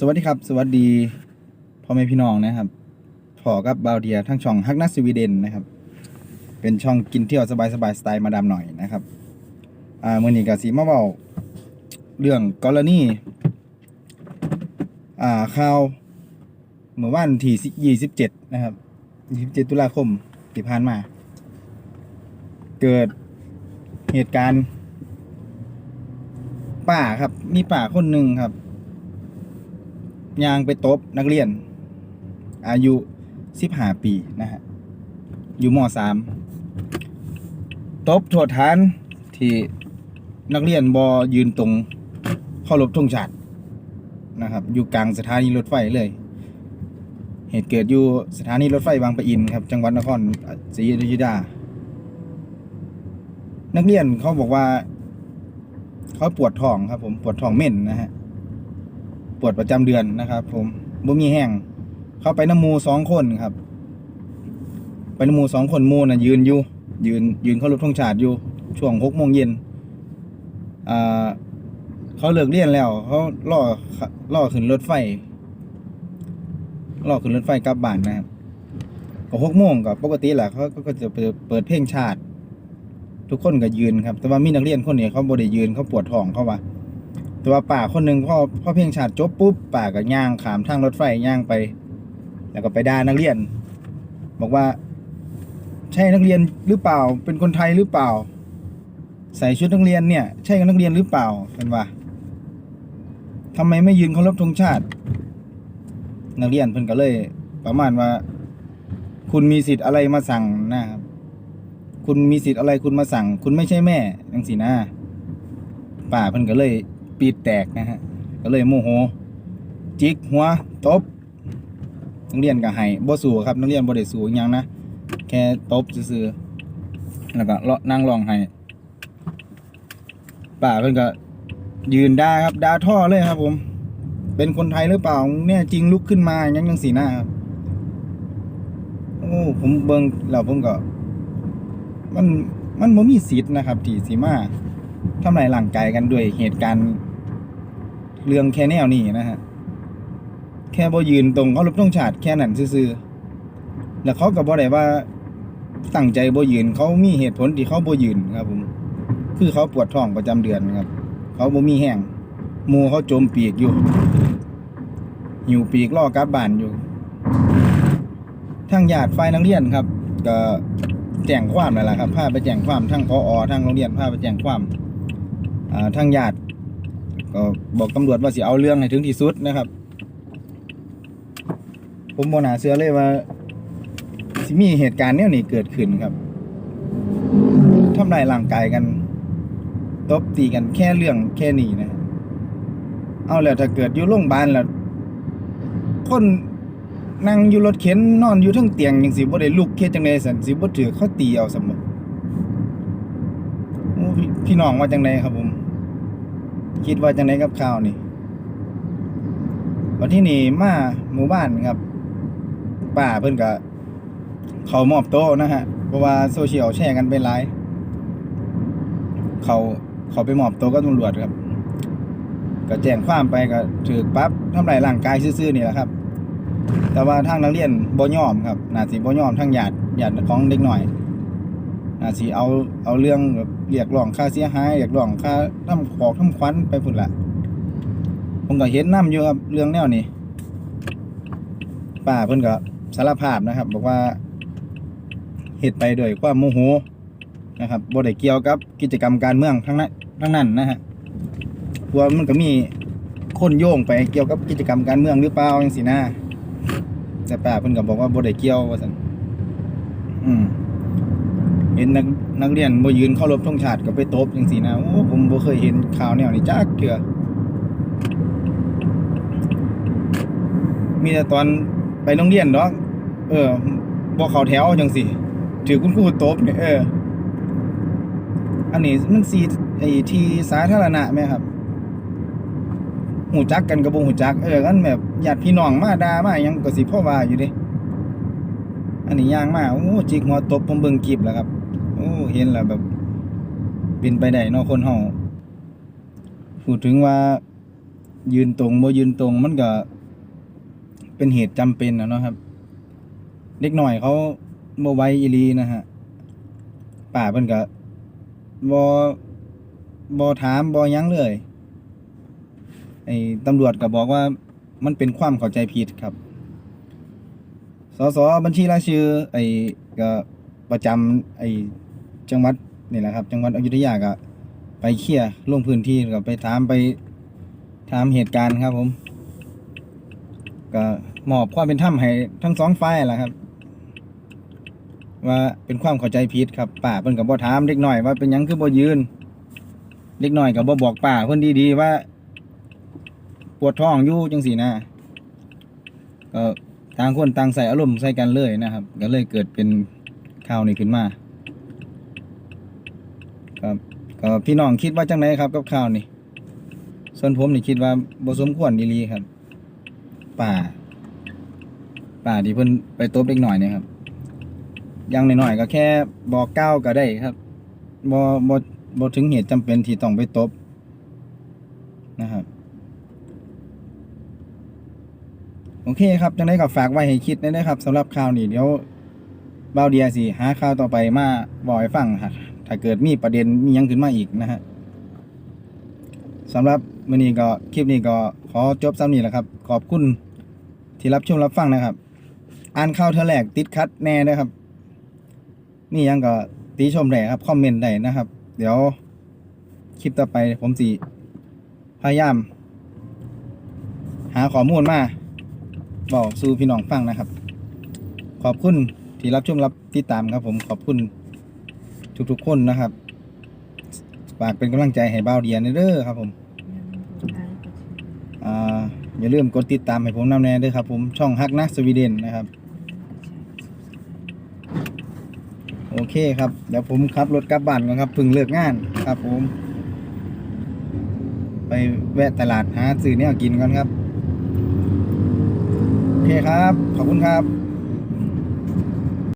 สวัสดีครับ สวัสดีพ่อแม่พี่น้องนะครับพอกับบาวเดียทั้งช่องฮักนัสสวีเดนนะครับ เป็นช่องกินเที่ยวสบายสบายสไตล์มาดามหน่อยนะครับอ่ามื่อนี้ก็สีมาเบาเรื่องกรณีอ่าข่าวเมื่อวันที่ยี่สิบเจ็ดนะครับยี่สิบเจ็ดตุลาคมที่ผ่านมา เกิดเหตุการณ์ ป่าครับมีป่าคนหนึ่งครับ ยางไปตบนักเรียน อายุสิบห้าปีนะฮะ อยู่มสามตบโทษฐานที่นักเรียนบอยืนตรงเคารพธงชาตินะครับ อยู่กลางสถานีรถไฟเลย เหตุเกิดอยู่สถานีรถไฟบางปะอินครับ จังหวัดนครศรีอยุธยานักเรียนเขาบอกว่า เขาปวดท้องครับผมปวดท้องเม่นนะฮะ ปวดประจำเดือนนะครับ ผมบ่มีแห้งเข้าไปน้ำมูสองคนครับ ไปน้ำมูสองคนมูน่ะยืนอยู่ ยืนยืนเขารบธงชาติอยู่ ช่วงหกโมงเย็นอ่าเขาเลิกเรียนแล้ว เขาล่อล่อขึ้นรถไฟล่อขึ้นรถไฟกลับบ้านนะครับก็หกโมงก็ปกติแหละเขาก็จะเปิดเพลงชาติ ทุกคนก็ยืนครับ แต่ว่ามีนักเรียนคนนี้เขาบ่ได้ยืนเขาปวดท้องเขาว่า แต่ว่าป่าคนหนึ่งพอพอเพลงชาติจบปุ๊บป่าก็ย่างขามทางรถไฟย่างไป แล้วก็ไปด่านักเรียน บอกว่า ใช่นักเรียนหรือเปล่า เป็นคนไทยหรือเปล่า ใส่ชุดนักเรียนเนี่ย ใช่นักเรียนหรือเปล่าเป็นว่าทำไมไม่ยืนเคารพธงชาติ นักเรียนเพิ่นก็เลย ประมาณว่า คุณมีสิทธิ์อะไรมาสั่งนะครับคุณมีสิทธิ์อะไรคุณมาสั่ง คุณไม่ใช่แม่จังสินะป่าเพิ่นก็เลย ปีดแตกนะฮะ ก็เลยโมโห จิกหัวตบนักเรียนก็ให้บ่สู้ครับนักเรียนบ่ได้สู้อิหยังนะ แค่ตบซื่อๆแล้วก็เลาะนั่งร้องให้ป่าเพิ่นก็ยืนด่าครับด่าท่อเลยครับ ผม เป็นคนไทยหรือเปล่าเนี่ยจริงลุกขึ้นมาอยังยังสีหน้าครับโอ้ผมเบิ่งแล้วผมก็ มันมันบ่มีสิทธิ์นะครับที่สิมาทำลายร่างกายกันด้วยเหตุการณ์ เรื่องแค่แนวนี้นะฮะ แค่บ่ยืนตรงเขารบต้องชาติแค่นั้นซื่อๆแล้วเขาก็บ่ได้ว่าตั้งใจบ่ยืนเขามีเหตุผลที่เขาบ่ยืนครับ ผม คือเขาปวดท้องประจำเดือนครับ เขาบ่มีแห้งมูเขาจมปีกอยู่หิวปีกล่อกลับบ้านอยู่ทางญาติฝ่ายนักเรียนครับ ก็แจ้งความแล้วล่ะครับพาไปแจ้งความทั้งพออทั้งโรงเรียนพาไปแจ้งความอ่าทางญาติ ก็บอกตำรวจว่าสิเอาเรื่องให้ถึงที่สุดนะครับ ผมบ่น่าเชื่อเลยว่าสิมีเหตุการณ์แนวนี้เกิดขึ้นครับทำลายร่างกายกันตบตีกันแค่เรื่องแค่นี้นะ เอาแล้วถ้าเกิดอยู่โรงพยาบาลแล้วคนนั่งอยู่รถเข็นนอนอยู่ทั้งเตียงจังสิบ่ได้ลุกเฮ็ดจังได๋ซั่นสิบ่ถือเขาตีเอาซะหมอพี่พี่น้องว่าจังไดครับผม คิดว่าจังไดกับข่าวนี่วันที่นี่มาหมู่บ้านครับป้าเพิ่นก็เขามอบโต้นะฮะเพราะว่าโซเชียลแชร์กันไปหลายเขาเขาไปมอบโตัวกับตำรวจครับ ก็แจ้งความไปก็ถือปั๊บทำลายร่างกายซื่อๆนี่แหละครับ แต่ว่าทางนักเรียนบ่ยอมครับนาสิบ่ยอมทางญาติญาติของเด็กหน่อย น่าสิเอาเอาเรื่องแบบเรียกร้องค่าเสียหายเรียกร้องค่าทำขอกทำขวัญไปพุ่นละผมก็เห็นนํอยู่ครับเรื่องแนวนี้ป้าเพิ่นก็สารภาพนะครับ บอกว่าเหตุไปด้วยความโมโหนะครับบ่ได้เกี่ยวกับกิจกรรมการเมืองทั้งนั้นทั้งนั้นนะฮะเพราะว่ามันก็มีคนโยงไปเกี่ยวกับกิจกรรมการเมืองหรือเปล่าจังซี่นะแต่ป้าเพิ่นก็บอกว่าบ่ได้เกี่ยวว่าซั่นอืม เห็นนักนักเรียนบ่ยืนเคารพธงชาติก็ไปตบจังซี่นะโอ้ผมบ่เคยเห็นข่าวแนวนี้จักเทื่อมีแต่ตอนไปโรงเรียนดอกเออบ่เข้าแถวจังซี่ถือคุณครูตบเนี่ยเออ อันนี้มันสีไอ้ที่สาธารณะแม่ครับหูจักกันก็บ่หูจัก เออกันแบบญาติพี่น้องมาด่ามายังก็สิพ่อว่าอยู่เด้อันนี้ย่างมากโอ้จิกหัวตบผมเบิ่งคลิปแล้วครับ โอ้เห็นแล้วแบบเป็นไปได้นาะคนเฮาพูดถึงว่า ยืนตรงบ่ยืนตรงมันก็ เป็นเหตุจำเป็นนะเนาะครับ เด็กหน่อยเขาบ่ไวอีลีนะฮะป้าเพิ่นก็บ่บ่ถามบ่ยั้งเลยไอ้ตำรวจก็บอกว่ามันเป็นความเข้าใจผิดครับ สสบัญชีรายชื่อไอ้ก็ประจำไอ้ จังหวัดนี่แหละครับ จังหวัดอยุธยาก็ไปเคลียร์ลงพื้นที่ก็ไปถามไปถามเหตุการณ์ครับ ผม ก็มอบความเป็นธรรมให้ทั้งสองฝ่ายแหละครับ ว่าเป็นความเข้าใจผิดครับป้าเพิ่นก็บ่ถามเด็กน้อยว่าเป็นหยังคือบ่ยืนเด็กน้อยก็บ่บอกป้าเพิ่นดีๆว่า ปวดท้องอยู่จังซี่นะก็ต่างคนต่างใส่อารมณ์ใส่กันเลยนะครับ ก็เลยเกิดเป็นข่าวนี้ขึ้นมา ครับก็พี่น้องคิดว่าจังไดครับกับข่าวนี้ส่วนผมนี่คิดว่าบ่สมควรดีลีครับ ป่า ป่าที่เพิ่นไปตบเด็กหน่อยเนี่ยครับอยังหน้อยๆก็แค่บอกก้าวก็ได้ครับบ่บ่บ่ถึงเหตุจำเป็นที่ต้องไปตบนะครับโอเคครับจังไดก็ฝากไว้ให้คิดได้นะครับสำหรับข่าวนี้เดี๋ยวเบาเดียสิหาข่าวต่อไปมาบอกให้ฟังครับ ถ้าเกิดมีประเด็นมียังขึ้นมาอีกนะฮะสำหรับมื้อนี้ก็คลิปนี้ก็ขอจบซ้ำนี้แหละครับ ขอบคุณที่รับชมรับฟังนะครับ อ่านข่าวเทอแรกติดคัดแน่นะครับ มีหยังก็ตีชมได้ครับคอมเมนต์ได้นะครับ เดี๋ยวคลิปต่อไปผมสิพยายาม หาข้อมูลมาบอกสู่พี่น้องฟังนะครับ ขอบคุณที่รับชมรับติดตามครับผมขอบคุณ ทุกๆคนนะครับฝากเป็นกำลังใจให้บ่าวเดียนเด้อครับผมอ่าอย่าลืมกดติดตามให้ผมนำแน่ด้วยครับผมช่องฮักนะสวีเดนนะครับ โอเคครับเดี๋ยวผมขับรถกลับบ้านก่อนครับเพึ่งเลิกงานครับ ผม ไปแวะตลาดหาซื้อเนี่ยกินก่อนครับ โอเคครับ ขอบคุณครับ